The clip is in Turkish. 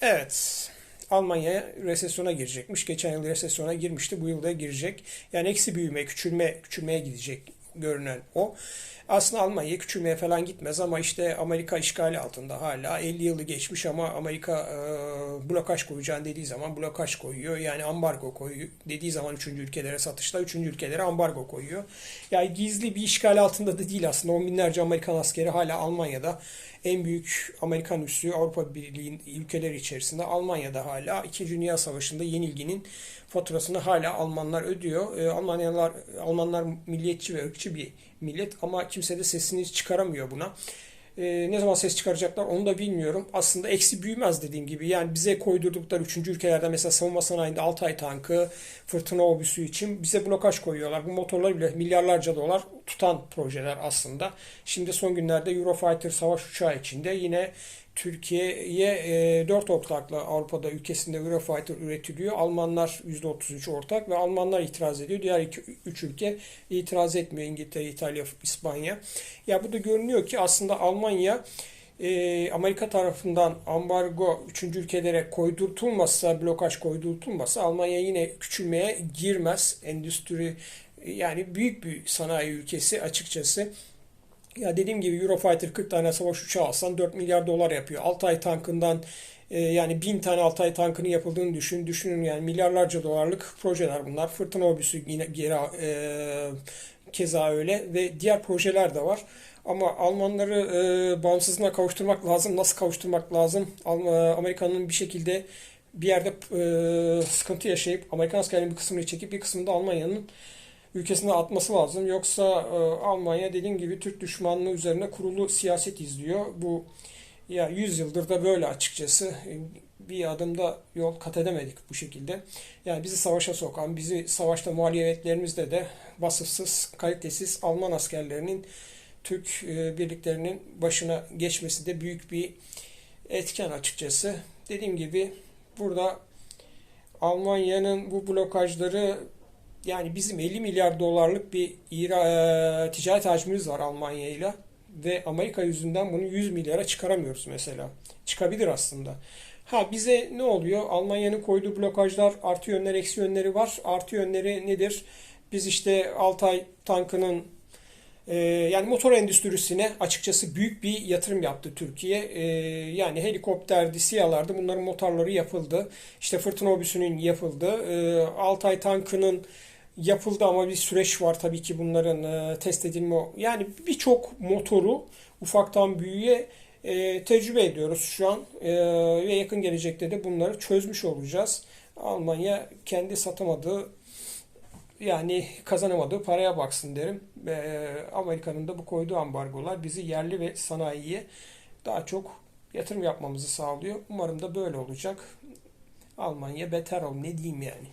Evet. Almanya resesyona girecekmiş. Geçen yıl resesyona girmişti. Bu yıl da girecek. Yani eksi büyüme, küçülme, küçülmeye gidecek görünen o. Aslında Almanya küçülmeye falan gitmez ama işte Amerika işgali altında hala 50 yılı geçmiş ama Amerika e, blokaj koyacağını dediği zaman blokaj koyuyor. Yani ambargo koyuyor. Dediği zaman üçüncü ülkelere satışta üçüncü ülkelere ambargo koyuyor. Yani gizli bir işgal altında da değil aslında. On binlerce Amerikan askeri hala Almanya'da. En büyük Amerikan üssü Avrupa Birliği ülkeleri içerisinde Almanya'da hala 2. Dünya Savaşı'nda yenilginin faturasını hala Almanlar ödüyor. E, Almanyalar Almanlar milliyetçi ve ırkçı bir millet ama kimse de sesini çıkaramıyor buna. E, ne zaman ses çıkaracaklar onu da bilmiyorum. Aslında eksi büyümez dediğim gibi. Yani bize koydurdukları 3. ülkelerde mesela savunma sanayinde Altay tankı, fırtına obüsü için bize blokaj koyuyorlar. Bu motorlar bile milyarlarca dolar tutan projeler aslında. Şimdi son günlerde Eurofighter savaş uçağı içinde yine Türkiye'ye e, 4 ortakla Avrupa'da ülkesinde Eurofighter üretiliyor. Almanlar %33 ortak ve Almanlar itiraz ediyor. Diğer 3 ülke itiraz etmiyor. İngiltere, İtalya, İspanya. Ya bu da görünüyor ki aslında Almanya e, Amerika tarafından ambargo 3. ülkelere koydurtulmazsa, blokaj koydurtulmazsa Almanya yine küçülmeye girmez. Endüstri yani büyük bir sanayi ülkesi açıkçası. Ya dediğim gibi Eurofighter 40 tane savaş uçağı alsan 4 milyar dolar yapıyor. Altay tankından e, yani 1000 tane Altay tankının yapıldığını düşün. Düşünün yani milyarlarca dolarlık projeler bunlar. Fırtına obüsü yine geri e, keza öyle ve diğer projeler de var. Ama Almanları e, bağımsızlığına kavuşturmak lazım. Nasıl kavuşturmak lazım? Amerika'nın bir şekilde bir yerde e, sıkıntı yaşayıp Amerikan askerlerinin bir kısmını çekip bir kısmını da Almanya'nın ülkesine atması lazım. Yoksa e, Almanya dediğim gibi Türk düşmanlığı üzerine kurulu siyaset izliyor. Bu ya 100 yıldır da böyle açıkçası. E, bir adımda yol kat edemedik bu şekilde. Yani bizi savaşa sokan, bizi savaşta muhalefetlerimizde de vasıfsız, kalitesiz Alman askerlerinin Türk e, birliklerinin başına geçmesi de büyük bir etken açıkçası. Dediğim gibi burada Almanya'nın bu blokajları yani bizim 50 milyar dolarlık bir ira, e, ticaret hacmimiz var Almanya ile ve Amerika yüzünden bunu 100 milyara çıkaramıyoruz mesela. Çıkabilir aslında. Ha bize ne oluyor? Almanya'nın koyduğu blokajlar artı yönleri eksi yönleri var. Artı yönleri nedir? Biz işte Altay tankının e, yani motor endüstrisine açıkçası büyük bir yatırım yaptı Türkiye. E, yani helikopterdi, SİHA'lardı bunların motorları yapıldı. İşte fırtına obüsünün yapıldı. E, Altay tankının yapıldı ama bir süreç var tabii ki bunların e, test edilme. Yani birçok motoru ufaktan büyüğe e, tecrübe ediyoruz şu an e, ve yakın gelecekte de bunları çözmüş olacağız. Almanya kendi satamadığı yani kazanamadığı paraya baksın derim. E, Amerika'nın da bu koyduğu ambargolar bizi yerli ve sanayiye daha çok yatırım yapmamızı sağlıyor. Umarım da böyle olacak. Almanya beter ol ne diyeyim yani.